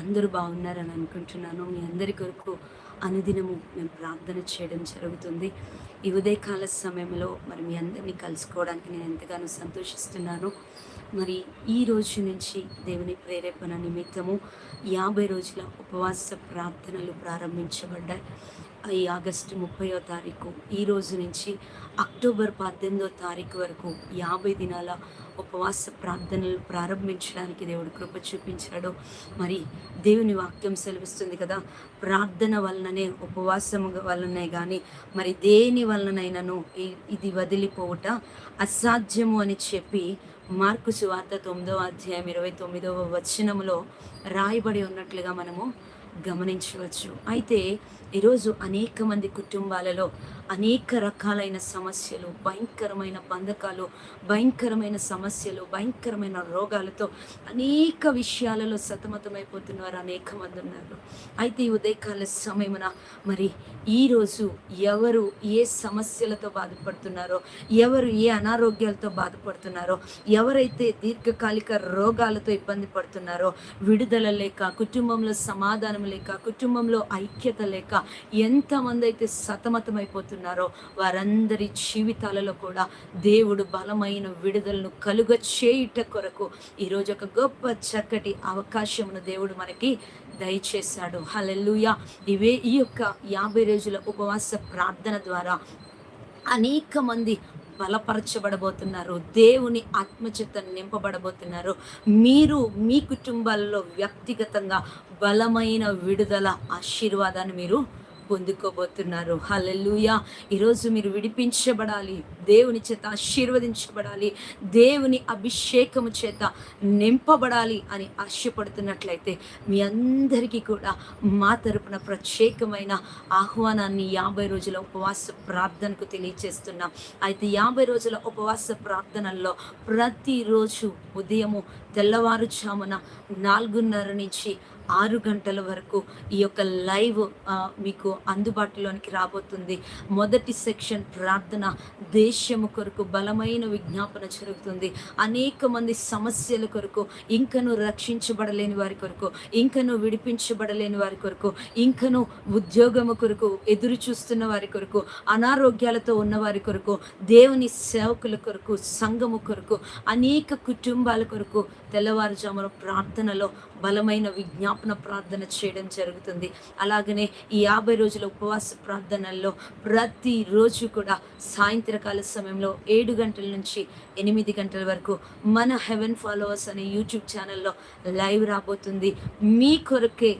అందరూ బాగున్నారని అనుకుంటున్నాను. మీ అందరి కొరకు అనుదినము మేము ప్రార్థన చేయడం జరుగుతుంది. ఈ ఉదయకాల సమయంలో మరి మీ అందరినీ కలుసుకోవడానికి నేను ఎంతగానో సంతోషిస్తున్నాను. మరి ఈ రోజు నుంచి దేవుని ప్రేరేపణ నిమిత్తము యాభై రోజుల ఉపవాస ప్రార్థనలు ప్రారంభించబడ్డాయి. ఈ ఆగస్టు ముప్పయో తారీఖు ఈ రోజు నుంచి అక్టోబర్ పద్దెనిమిదో తారీఖు వరకు యాభై దినాల ఉపవాస ప్రార్థనలు ప్రారంభించడానికి దేవుడు కృప చూపించాడు. మరి దేవుని వాక్యం సెలవిస్తుంది కదా ప్రార్థన వలననే ఉపవాసము వలనే కానీ మరి దేని వలననైనాను ఇది వదిలిపోవుట అసాధ్యము అని చెప్పి మార్కు సువార్త తొమ్మిదవ అధ్యాయం ఇరవై తొమ్మిదవ వచనములో రాయబడి ఉన్నట్లుగా మనము గమనించవచ్చు. అయితే ఈరోజు అనేక మంది కుటుంబాలలో అనేక రకాలైన సమస్యలు భయంకరమైన బంధకాలు భయంకరమైన సమస్యలు భయంకరమైన రోగాలతో అనేక విషయాలలో సతమతమైపోతున్నారు అనేక మంది ఉన్నారు. అయితే ఈ ఉదయకాల సమయమున మరి ఈరోజు ఎవరు ఏ సమస్యలతో బాధపడుతున్నారో ఎవరు ఏ అనారోగ్యాలతో బాధపడుతున్నారో ఎవరైతే దీర్ఘకాలిక రోగాలతో ఇబ్బంది పడుతున్నారో విడుదల లేక కుటుంబంలో సమాధానం లేక కుటుంబంలో ఐక్యత లేక ఎంతమంది అయితే సతమతమైపోతున్నారో వారందరి జీవితాలలో కూడా దేవుడు బలమైన విడుదలను కలుగ చేయుట కొరకు ఈరోజు ఒక గొప్ప చక్కటి అవకాశమును దేవుడు మనకి దయచేశాడు. హలెల్లుయా. ఇవే ఈ యొక్క యాభై రోజుల ఉపవాస ప్రార్థన ద్వారా అనేక మంది బలపరచబడబోతున్నారు. దేవుని ఆత్మచేత నింపబడబోతున్నారు. మీరు మీ కుటుంబాలలో వ్యక్తిగతంగా బలమైన విడుదల ఆశీర్వాదాన్ని మీరు పొందుకోబోతున్నారు. హల్లెలూయా. ఈరోజు మీరు విడిపించబడాలి. దేవుని చేత ఆశీర్వదించబడాలి. దేవుని అభిషేకము చేత నింపబడాలి అని ఆశపడుతున్నట్లయితే మీ అందరికీ కూడా మా తరపున ప్రత్యేకమైన ఆహ్వానాన్ని యాభై రోజుల ఉపవాస ప్రార్థనకు తెలియచేస్తున్నాం. అయితే యాభై రోజుల ఉపవాస ప్రార్థనల్లో ప్రతిరోజు ఉదయము తెల్లవారుజామున నాలుగున్నర నుంచి ఆరు గంటల వరకు ఈ యొక్క లైవ్ మీకు అందుబాటులోనికి రాబోతుంది. మొదటి సెక్షన్ ప్రార్థన దేశము కొరకు బలమైన విజ్ఞాపన జరుగుతుంది. అనేక మంది సమస్యల కొరకు ఇంకను రక్షించబడలేని వారి కొరకు ఇంకను విడిపించబడలేని వారి కొరకు ఇంకను ఉద్యోగము కొరకు ఎదురు చూస్తున్న వారి కొరకు అనారోగ్యాలతో ఉన్న వారి కొరకు దేవుని సేవకుల కొరకు సంఘము కొరకు అనేక కుటుంబాల కొరకు తెల్లవారుజామున ప్రార్థనలో బలమైన విజ్ఞాపన ప్రార్థన చేయడం జరుగుతుంది. అలాగనే ఈ యాభై రోజుల ఉపవాస ప్రార్థనల్లో ప్రతిరోజు కూడా సాయంత్రకాల సమయంలో ఏడు గంటల నుంచి ఎనిమిది గంటల వరకు మన హెవెన్ ఫాలోవర్స్ అనే యూట్యూబ్ ఛానల్లో లైవ్ రాబోతుంది. మీ కొరకే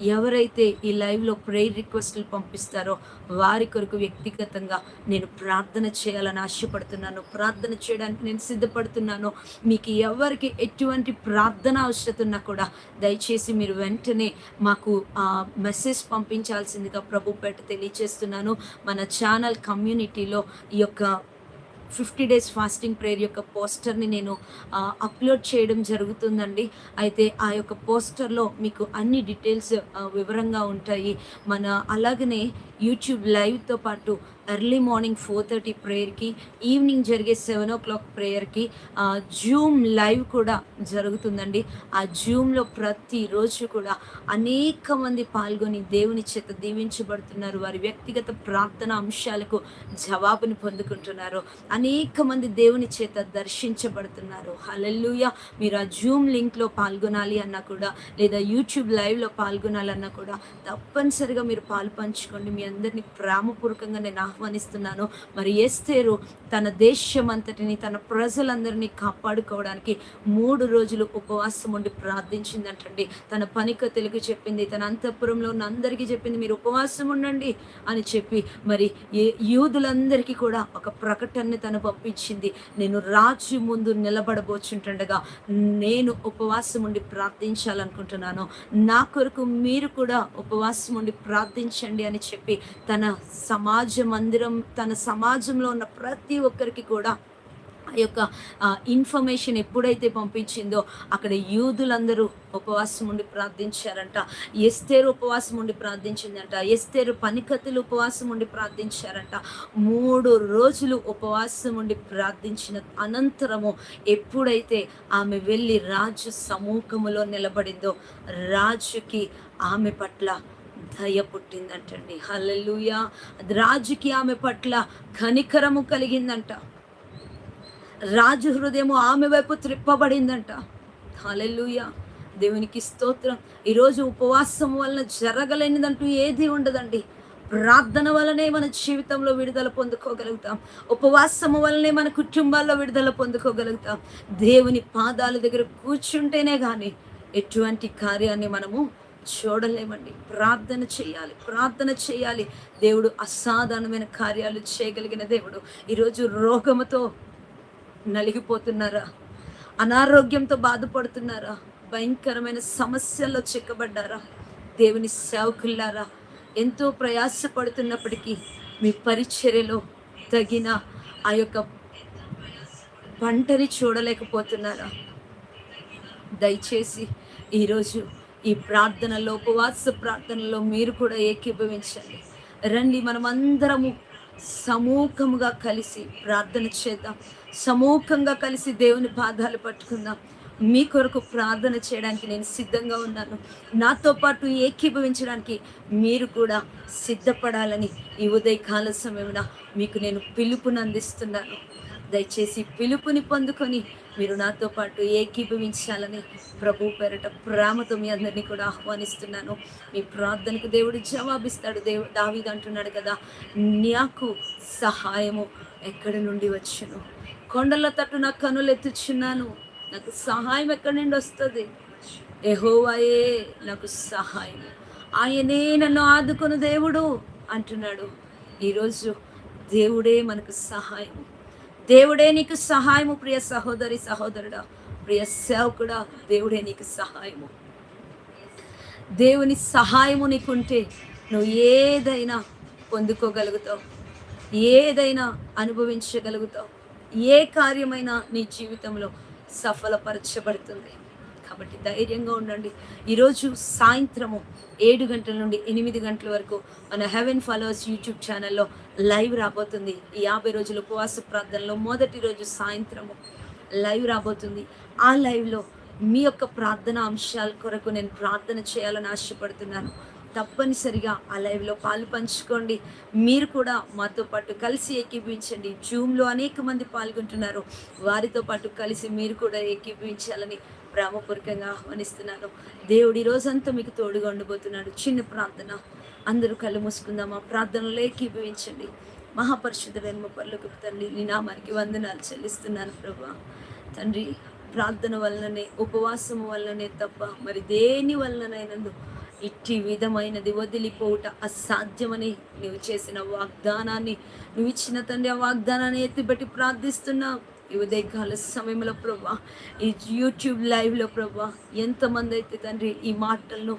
ఎవరైతే ఈ లైవ్లో ప్రేయర్ రిక్వెస్ట్లు పంపిస్తారో వారి కొరకు వ్యక్తిగతంగా నేను ప్రార్థన చేయాలని ఆశపడుతున్నాను. ప్రార్థన చేయడానికి నేను సిద్ధపడుతున్నాను. మీకు ఎవరికి ఎటువంటి ప్రార్థన అవసరత ఉన్నా కూడా దయచేసి మీరు వెంటనే మాకు ఆ మెసేజ్ పంపించాల్సిందిగా ప్రభు పేట తెలియచేస్తున్నాను మన ఛానల్ కమ్యూనిటీలో ఈ యొక్క ఫిఫ్టీ డేస్ ఫాస్టింగ్ ప్రేయర్ యొక్క పోస్టర్ని నేను అప్లోడ్ చేయడం జరుగుతుందండి. అయితే ఆ యొక్క పోస్టర్లో మీకు అన్ని డీటెయిల్స్ వివరంగా ఉంటాయి. మన అలాగనే యూట్యూబ్ లైవ్తో పాటు ఎర్లీ మార్నింగ్ ఫోర్ థర్టీ ప్రేయర్కి ఈవినింగ్ జరిగే సెవెన్ ఓ క్లాక్ ప్రేయర్కి జూమ్ లైవ్ కూడా జరుగుతుందండి. ఆ జూమ్లో ప్రతిరోజు కూడా అనేక మంది పాల్గొని దేవుని చేత దీవించబడుతున్నారు. వారి వ్యక్తిగత ప్రార్థన అంశాలకు జవాబుని పొందుకుంటున్నారు. అనేక మంది దేవుని చేత దర్శించబడుతున్నారు. హలెల్లుయ! మీరు ఆ జూమ్ లింక్లో పాల్గొనాలి అన్నా కూడా లేదా యూట్యూబ్ లైవ్లో పాల్గొనాలన్నా కూడా తప్పనిసరిగా మీరు పాలు పంచుకోండి. మీ అందరినీ ప్రేమపూర్వకంగా నేను ఆహ్వానిస్తున్నాను. మరి ఎస్తేరు తన దేశం అంతటిని తన ప్రజలందరినీ కాపాడుకోవడానికి మూడు రోజులు ఉపవాసం ఉండి ప్రార్థించిందంటండి. తన పనిక తెలుగు చెప్పింది తన అంతఃపురంలో ఉన్న అందరికీ చెప్పింది మీరు ఉపవాసం ఉండండి అని చెప్పి మరి ఏ యూదులందరికీ కూడా ఒక ప్రకటనని తను పంపించింది. నేను రాజు ముందు నిలబడబోచుంటుండగా నేను ఉపవాసం ఉండి ప్రార్థించాలనుకుంటున్నాను. నా కొరకు మీరు కూడా ఉపవాసం ఉండి ప్రార్థించండి అని చెప్పి తన సమాజ మందిరం తన సమాజంలో ఉన్న ప్రతి ఒక్కరికి కూడా ఆ యొక్క ఇన్ఫర్మేషన్ ఎప్పుడైతే పంపించిందో అక్కడ యూదులందరూ ఉపవాసం ఉండి ప్రార్థించారంట. ఎస్తేరు ఉపవాసం ఉండి ప్రార్థించిందంట. ఎస్తేరు పనికత్తులు ఉపవాసం ఉండి ప్రార్థించారంట. మూడు రోజులు ఉపవాసం ఉండి ప్రార్థించిన అనంతరము ఎప్పుడైతే ఆమె వెళ్ళి రాజు సమూహములో నిలబడిందో రాజుకి ఆమె పట్ల దయ పుట్టిందంటండి. హల్లెలూయా. రాజుకి ఆమె పట్ల కనికరము కలిగిందంట. రాజు హృదయము ఆమె వైపు త్రిప్పబడిందంట. హల్లెలూయా. దేవునికి స్తోత్రం. ఈరోజు ఉపవాసం వలన జరగలేనిదంటూ ఏది ఉండదండి. ప్రార్థన వలనే మన జీవితంలో విడుదల పొందుకోగలుగుతాం. ఉపవాసము వలనే మన కుటుంబాల్లో విడుదల పొందుకోగలుగుతాం. దేవుని పాదాల దగ్గర కూర్చుంటేనే కానీ ఎటువంటి కార్యాన్ని మనము చూడలేమండి. ప్రార్థన చేయాలి ప్రార్థన చేయాలి. దేవుడు అసాధారణమైన కార్యాలు చేయగలిగిన దేవుడు. ఈరోజు రోగముతో నలిగిపోతున్నారా? అనారోగ్యంతో బాధపడుతున్నారా? భయంకరమైన సమస్యల్లో చిక్కబడ్డారా? దేవుని సేవకుల్లారా ఎంతో ప్రయాసపడుతున్నప్పటికీ మీ పరిచర్యలో తగిన ఆ యొక్క పంటని చూడలేకపోతున్నారా? దయచేసి ఈరోజు ఈ ప్రార్థనలో ఉపవాస ప్రార్థనలో మీరు కూడా ఏకీభవించండి. రండి మనమందరము సమూహముగా కలిసి ప్రార్థన చేద్దాం. సమూహంగా కలిసి దేవుని పాదాలు పట్టుకుందాం. మీ కొరకు ప్రార్థన చేయడానికి నేను సిద్ధంగా ఉన్నాను. నాతో పాటు ఏకీభవించడానికి మీరు కూడా సిద్ధపడాలని ఈ ఉదయకాల సమయమున మీకు నేను పిలుపుని అందిస్తున్నాను దయచేసి పిలుపుని పొందుకొని మీరు నాతో పాటు ఏకీభవించాలని ప్రభు పేరట ప్రేమతో మీ అందరినీ కూడా ఆహ్వానిస్తున్నాను. మీ ప్రార్థనకు దేవుడు జవాబిస్తాడు. దేవు దావిగా అంటున్నాడు కదా నాకు సహాయము ఎక్కడి నుండి వచ్చును? కొండల తట్టు నా కనులు ఎత్తుచున్నాను. నాకు సహాయం ఎక్కడి నుండి వస్తుంది? ఎహోవాయే నాకు సహాయం. ఆయనే నన్ను ఆదుకుని దేవుడు అంటున్నాడు. ఈరోజు దేవుడే మనకు సహాయం దేవుడే నీకు సహాయము ప్రియ సహోదరి సహోదరుడా. ప్రియ సేవకుడా దేవుడే నీకు సహాయము. దేవుని సహాయము నీకుంటే నువ్వు ఏదైనా పొందుకోగలుగుతావు ఏదైనా అనుభవించగలుగుతావు ఏ కార్యమైనా నీ జీవితంలో సఫలపరచబడుతుంది. కాబట్టి ధైర్యంగా ఉండండి. ఈరోజు సాయంత్రము ఏడు గంటల నుండి ఎనిమిది గంటల వరకు మన హెవెన్ ఫాలోవర్స్ యూట్యూబ్ ఛానల్లో లైవ్ రాబోతుంది. ఈ యాభై రోజుల ఉపవాస ప్రార్థనలో మొదటి రోజు సాయంత్రము లైవ్ రాబోతుంది. ఆ లైవ్లో మీ యొక్క ప్రార్థన అంశాల కొరకు నేను ప్రార్థన చేయాలని ఆశపడుతున్నాను. తప్పనిసరిగా ఆ లైవ్లో పాలు పంచుకోండి. మీరు కూడా మాతో పాటు కలిసి ఏకీభవించండి. జూమ్లో అనేక మంది పాల్గొంటున్నారు. వారితో పాటు కలిసి మీరు కూడా ఏకీభవించాలని ప్రేమపూర్వకంగా ఆహ్వానిస్తున్నాను. దేవుడు ఈ రోజంతా మీకు తోడుగా ఉండబోతున్నాడు. చిన్న ప్రార్థన. అందరూ కళ్ళు మూసుకుందామా? ప్రార్థనలో మహాపరిశుద్ధ మహాపరిశుద్ధులైన పర్లకు తండ్రి నీ నామానికి వందనాలు చెల్లిస్తున్నాను ప్రభా. తండ్రి ప్రార్థన వలననే ఉపవాసం వలననే తప్ప మరి దేని వలననైనందు ఇట్టి విధమైనది వదిలిపోవుట అసాధ్యమని నువ్వు చేసిన వాగ్దానాన్ని నువ్వు ఇచ్చిన తండ్రి ఆ వాగ్దానాన్ని ఎత్తిపెట్టి ప్రార్థిస్తున్నావు. ఈ ఉదయకాల సమయంలో ప్రభా ఈ యూట్యూబ్ లైవ్లో ప్రభా ఎంతమంది అయితే తండ్రి ఈ మాటలను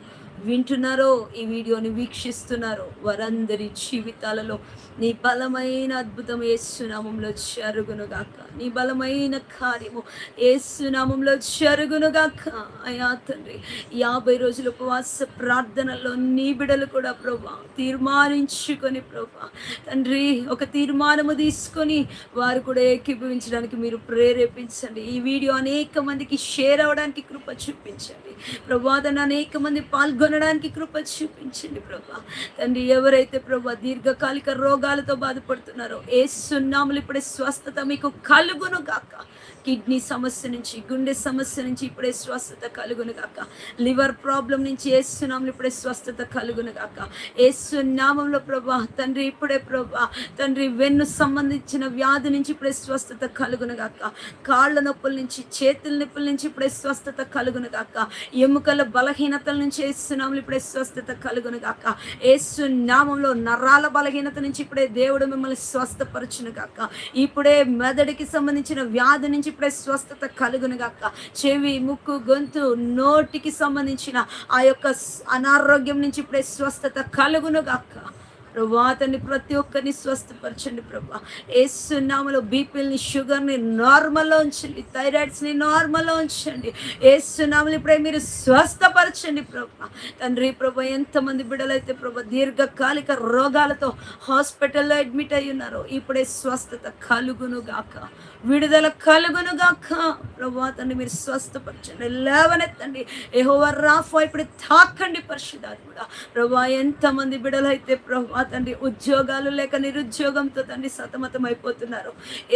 వింటున్నారో ఈ వీడియోని వీక్షిస్తున్నారో వారందరి జీవితాలలో నీ బలమైన అద్భుతం ఏసునామంలో జరుగునుగాక. నీ బలమైన కార్యము ఏసునామంలో జరుగునుగాక. అయా తండ్రి యాభై రోజుల ఉపవాస ప్రార్థనలో నీ బిడలు కూడా ప్రభా తీర్మానించుకొని ప్రభా తండ్రి ఒక తీర్మానము తీసుకొని వారు కూడా ఏకీభవించడానికి మీరు ప్రేరేపించండి. ఈ వీడియో అనేక మందికి షేర్ అవ్వడానికి కృప చూపించండి. ప్రభాదన అనేక మంది కొనడానికి కృప చూపించండి ప్రభా. తండ్రి ఎవరైతే ప్రభా దీర్ఘకాలిక రోగాలతో బాధపడుతున్నారో ఏ సున్నాములు ఇప్పుడే స్వస్థత మీకు కలుగును గాక. కిడ్నీ సమస్య నుంచి గుండె సమస్య నుంచి ఇప్పుడే స్వస్థత కలుగును కాక లివర్ ప్రాబ్లం నుంచి ఏ ఇప్పుడే స్వస్థత కలుగును కాక ఏసునామంలో ప్రభా తండ్రి ఇప్పుడే ప్రభా తండ్రి వెన్ను సంబంధించిన వ్యాధి నుంచి ఇప్పుడే స్వస్థత కలుగును కాక కాళ్ళ నొప్పుల నుంచి చేతుల నొప్పుల నుంచి ఇప్పుడే స్వస్థత కలుగును కాక ఎముకల బలహీనతల నుంచి ఏసునాములు ఇప్పుడే స్వస్థత కలుగును కాక ఏసునామంలో నరాల బలహీనత నుంచి ఇప్పుడే దేవుడు మిమ్మల్ని స్వస్థపరచును కాక ఇప్పుడే మెదడుకి సంబంధించిన వ్యాధి నుంచి ఇప్పుడే స్వస్థత కలుగునుగాక. చెవి ముక్కు గొంతు నోటికి సంబంధించిన ఆ యొక్క అనారోగ్యం నుంచి ఇప్పుడే స్వస్థత కలుగునుగాక. ప్రభా అతన్ని ప్రతి ఒక్కరిని స్వస్థపరచండి ప్రభా. ఏసునామలో బీపీని షుగర్ని నార్మల్లో ఉంచండి థైరాయిడ్స్ని నార్మల్లో ఉంచండి. ఏసునామలు ఇప్పుడే మీరు స్వస్థపరచండి ప్రభా. తండ్రి ప్రభా ఎంతమంది బిడ్డలైతే ప్రభా దీర్ఘకాలిక రోగాలతో హాస్పిటల్లో అడ్మిట్ అయి ఉన్నారో ఇప్పుడే స్వస్థత కలుగును గాక. విడుదల కలుగును గాక. ప్రభా తండ్రి మీరు స్వస్థపరచండి. లేవనెత్తండి. ఏహోవర్ రాఫా ఇప్పుడు తాకండి పరిశుధాత్ముడా ప్రభా ఎంతమంది బిడలైతే ప్రభా తండ్రి ఉద్యోగాలు లేక నిరుద్యోగంతో తండ్రి సతమతం అయిపోతున్నారు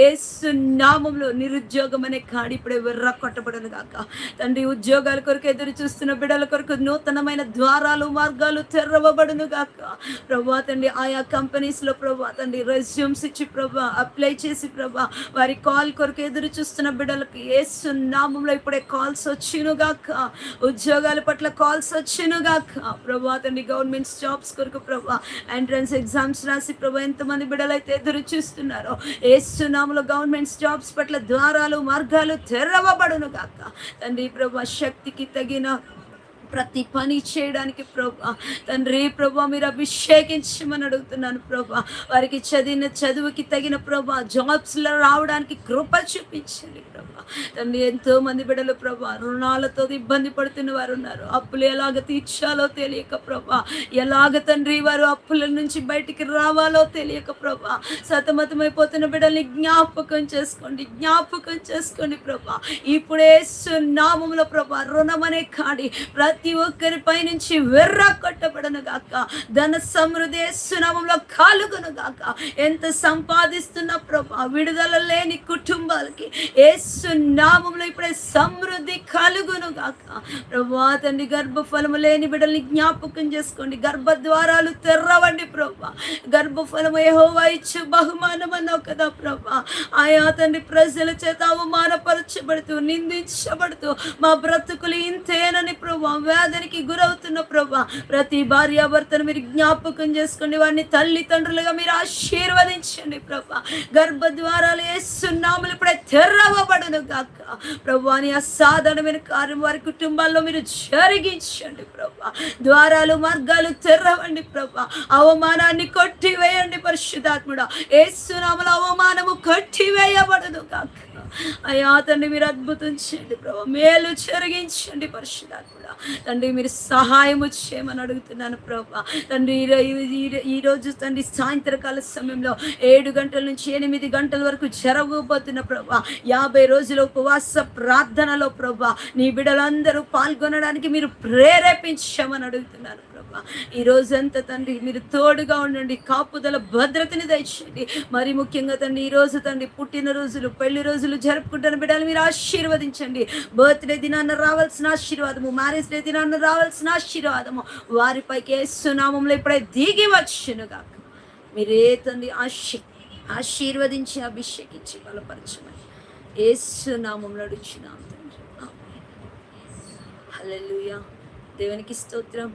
ఏసు నామంలో నిరుద్యోగం అనే కాడి ఇప్పుడే వెర్ర కొట్టబడను కాక తండ్రి ఉద్యోగాల కొరకు ఎదురు చూస్తున్న బిడల కొరకు నూతనమైన ద్వారాలు మార్గాలు తెరవబడును గాక. ప్రభా తండ్రి ఆయా కంపెనీస్లో ప్రభా తండ్రి రెజ్యూమ్స్ ఇచ్చి ప్రభా అప్లై చేసి ప్రభా వారి కాల్ కొరకు ఎదురు చూస్తున్న బిడలకు ఏసు నామంలో ఇప్పుడే కాల్స్ వచ్చిను గాక. ఉద్యోగాల పట్ల కాల్స్ వచ్చిను గాక. ప్రభా తండ్రి గవర్నమెంట్ జాబ్స్ కొరకు ప్రభా అండ్ ఎంట్రన్స్ ఎగ్జామ్స్ రాసి ప్రభు ఎంతమంది బిడ్డలైతే ఎదురు చూస్తున్నారో ఏసు గవర్నమెంట్స్ గవర్నమెంట్ జాబ్స్ పట్ల ద్వారాలు మార్గాలు తెరవబడును కాక తండ్రి ప్రభు శక్తికి తగిన ప్రతి పని చేయడానికి ప్రభా. తండ్రి ప్రభా మీరు అభిషేకించమని అడుగుతున్నాను ప్రభా. వారికి చదివిన చదువుకి తగిన ప్రభా జాబ్స్లో రావడానికి కృప చూపించండి ప్రభా. తండ్రి ఎంతో మంది బిడ్డలు ప్రభా రుణాలతో ఇబ్బంది పడుతున్న వారు ఉన్నారు. అప్పులు ఎలాగ తీర్చాలో తెలియక ప్రభా. ఎలాగ తండ్రి వారు అప్పుల నుంచి బయటికి రావాలో తెలియక ప్రభా. సతమతమైపోతున్న బిడ్డల్ని జ్ఞాపకం చేసుకోండి జ్ఞాపకం చేసుకోండి ప్రభా. ఇప్పుడే నామములో ప్రభా రుణమనే కాడి ప్రతి ప్రతి ఒక్కరి పైనుంచి వెర్ర కొట్టబడను గాక. ధన సమృద్ధి సునామంలో కాలుగును గాక. ఎంత సంపాదిస్తున్న ప్రభా విడుదల లేని కుటుంబాలకి ఏ సునామంలో ఇప్పుడే సమృద్ధి కలుగును గాక. ప్రభా తండ్రి గర్భఫలము లేని బిడ్డల్ని జ్ఞాపకం చేసుకోండి. గర్భద్వారాలు తెరవండి ప్రభా. గర్భఫలము ఏహోవా ఇచ్చు బహుమానం అన్నావు కదా ప్రభా. ఆయా తండ్రి ప్రజల చేత అవమానపరచబడుతూ నిందించబడుతూ మా బ్రతుకులు ఇంతేనని ప్రభా వ్యాధికి గురవుతున్న ప్రభా. ప్రతి భార్యాభర్తను మీరు జ్ఞాపకం చేసుకోండి. వారిని తల్లిదండ్రులుగా మీరు ఆశీర్వదించండి ప్రభా. గర్భద్వారాలు వేస్తున్నాములు ఇప్పుడే తెరవబడును గాక. ప్రభా అని అసాధారణమైన కార్యం వారి కుటుంబాల్లో మీరు జరిగించండి ప్రభా. ద్వారాలు మార్గాలు తెరవండి ప్రభా. అవమానాన్ని కొట్టివేయండి పరిశుద్ధాత్ముడా. ఏసునామల అవమానము కొట్టివేయబడదు కాక. అయ్యా తండ్రి మీరు అద్భుతం చేయండి ప్రభా. మేలు చెరిగించండి పరిశుధాత్ముడ తండ్రి మీరు సహాయము చేయమని అడుగుతున్నాను ప్రభా. తండ్రి ఈ ఈ- రోజు తండ్రి సాయంత్రకాల సమయంలో ఏడు గంటల నుంచి ఎనిమిది గంటల వరకు జరగబోతున్న ప్రభా యాభై రోజుల ఉపవాస ప్రార్థనలో ప్రభా నీ బిడ్డలందరూ పాల్గొనడానికి మీరు ప్రేరేపించమని అడుగుతున్నాను ప్రభా. ఈ రోజంతా తండ్రి మీరు తోడుగా ఉండండి కాపుదల భద్రతని దయచేయండి. మరి ముఖ్యంగా తండ్రి ఈ రోజు తండ్రి పుట్టినరోజులు పెళ్ళి రోజులు జరుపుకుంటున్న బిడ్డలు మీరు ఆశీర్వదించండి. బర్త్డే దినాన్న రావాల్సిన ఆశీర్వాదము మ్యారేజ్ డే దినాన్న రావాల్సిన ఆశీర్వాదము. వారిపైకి ఏసునామంలో ఇప్పుడే దిగి వచ్చునుగా మీరే తండ్రి ఆశీ ఆశీర్వదించి అభిషేకించి బలపరచమని ఏసునామంలో అడుగుచున్నాం తండ్రి. హలో దేవునికి స్తోత్రం.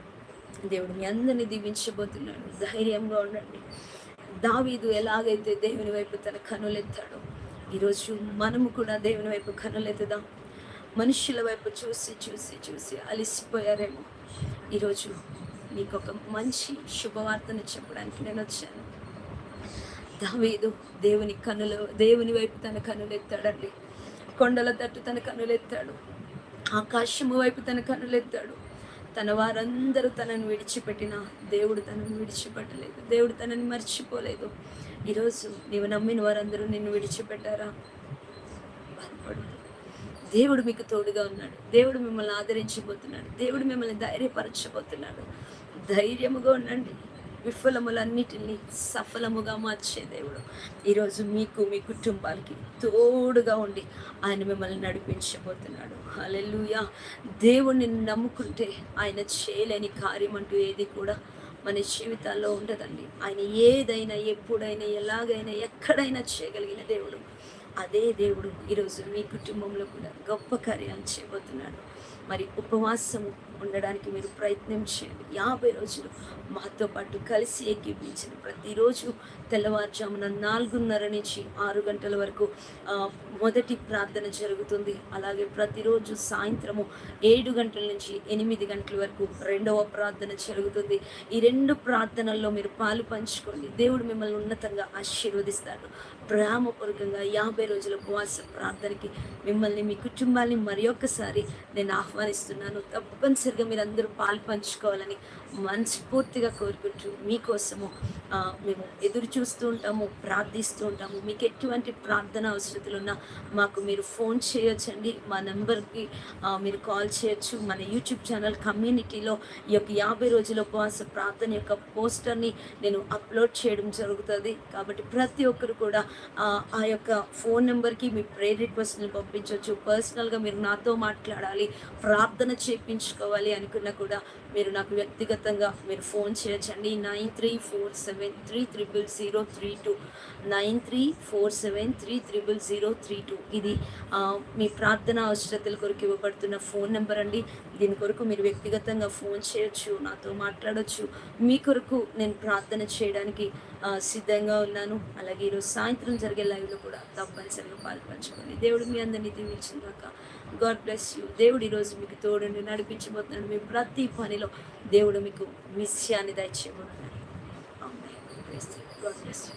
దేవుడు మీ అందరిని దీవించబోతున్నాడు. ధైర్యంగా ఉండండి. దావీదు ఎలాగైతే దేవుని వైపు తన కనులెత్తాడో ఈరోజు మనము కూడా దేవుని వైపు కనులెత్తుదాం మనుషుల వైపు చూసి చూసి చూసి అలిసిపోయారేమో. ఈరోజు మీకు ఒక మంచి శుభవార్తను చెప్పడానికి నేను వచ్చాను. దావీదు దేవుని కనులు దేవుని వైపు తన కనులెత్తాడండి కొండల తట్టు తన కనులెత్తాడు ఆకాశము వైపు తన కనులెత్తాడు తన వారందరూ తనను విడిచిపెట్టిన దేవుడు తనను విడిచిపెట్టలేదు. దేవుడు తనని మర్చిపోలేదు. ఈరోజు నీవు నమ్మిన వారందరూ నిన్ను విడిచిపెట్టారా? బాధపడు దేవుడు మీకు తోడుగా ఉన్నాడు. దేవుడు మిమ్మల్ని ఆదరించబోతున్నాడు. దేవుడు మిమ్మల్ని ధైర్యపరచబోతున్నాడు. ధైర్యముగా ఉండండి. విఫలములన్నిటినీ సఫలముగా మార్చే దేవుడు. ఈరోజు మీకు మీ కుటుంబాలకి తోడుగా ఉండి ఆయన మిమ్మల్ని నడిపించబోతున్నాడు. అలెలుయా దేవుణ్ణి నమ్ముకుంటే ఆయన చేయలేని కార్యం అంటూ ఏది కూడా మన జీవితాల్లో ఉండదండి. ఆయన ఏదైనా ఎప్పుడైనా ఎలాగైనా ఎక్కడైనా చేయగలిగిన దేవుడు. అదే దేవుడు ఈరోజు మీ కుటుంబంలో కూడా గొప్ప కార్యాలు చేయబోతున్నాడు. మరి ఉపవాసము ఉండడానికి మీరు ప్రయత్నం చేయండి. యాభై రోజులు మాతో పాటు కలిసి ఎక్కిపించిన ప్రతిరోజు తెల్లవారుజామున నాలుగున్నర నుంచి ఆరు గంటల వరకు మొదటి ప్రార్థన జరుగుతుంది. అలాగే ప్రతిరోజు సాయంత్రము ఏడు గంటల నుంచి ఎనిమిది గంటల వరకు రెండవ ప్రార్థన జరుగుతుంది. ఈ రెండు ప్రార్థనల్లో మీరు పాలు పంచుకోండి. దేవుడు మిమ్మల్ని ఉన్నతంగా ఆశీర్వదిస్తాడు. ప్రేమపూర్వకంగా యాభై రోజుల ఉపవాస ప్రార్థనకి మిమ్మల్ని మీ కుటుంబాన్ని మరి ఒక్కసారి నేను ఆహ్వానిస్తున్నాను. తప్పనిసరి మీరు అందరూ పాలు పంచుకోవాలని మనస్ఫూర్తిగా కోరుకుంటూ మీకోసము మేము ఎదురు చూస్తూ ఉంటాము ప్రార్థిస్తూ ఉంటాము. మీకు ఎటువంటి ప్రార్థన అవసరతలు ఉన్నా మాకు మీరు ఫోన్ చేయొచ్చండి. మా నెంబర్కి మీరు కాల్ చేయొచ్చు. మన యూట్యూబ్ ఛానల్ కమ్యూనిటీలో ఈ యొక్క యాభై రోజుల ఉపవాస ప్రార్థన యొక్క పోస్టర్ని నేను అప్లోడ్ చేయడం జరుగుతుంది. కాబట్టి ప్రతి ఒక్కరు కూడా ఆ, ఆ యొక్క ఫోన్ నెంబర్కి మీ ప్రేయర్ రిక్వెస్ట్ని పంపించవచ్చు పర్సనల్గా మీరు నాతో మాట్లాడాలి ప్రార్థన చేయించుకోవాలి అనుకున్నా కూడా మీరు నాకు వ్యక్తిగతంగా మీరు ఫోన్ చేయొచ్చండి. Nine three four seven three triple zero three two nine three four seven three triple zero three two. ఇది మీ ప్రార్థన అవసరతల కొరకు ఇవ్వబడుతున్న ఫోన్ నెంబర్ అండి. దీని కొరకు మీరు వ్యక్తిగతంగా ఫోన్ చేయొచ్చు నాతో మాట్లాడచ్చు. మీ కొరకు నేను ప్రార్థన చేయడానికి సిద్ధంగా ఉన్నాను. అలాగే ఈరోజు సాయంత్రం జరిగే లైవ్లో కూడా తప్పనిసరిగా పాల్పంచుకోండి దేవుడు మీ అందరినీ దీవించిన దాకా గాడ్ బ్లెస్ యూ దేవుడు ఈరోజు మీకు తోడుని నడిపించబోతున్నాడు. మీ ప్రతి పనిలో దేవుడు మీకు విషయాన్ని దయచేయబోతున్నాడు గాడ్ బ్లెస్ యూ